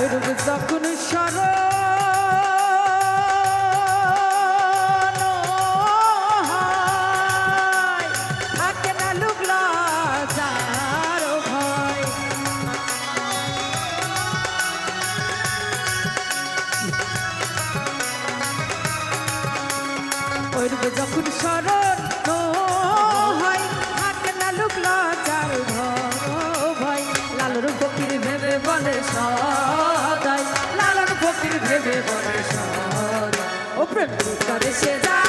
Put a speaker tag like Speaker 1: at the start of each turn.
Speaker 1: ওইরূপ যখন ভয়। ওইরূপ যখন স্মরণ সদাই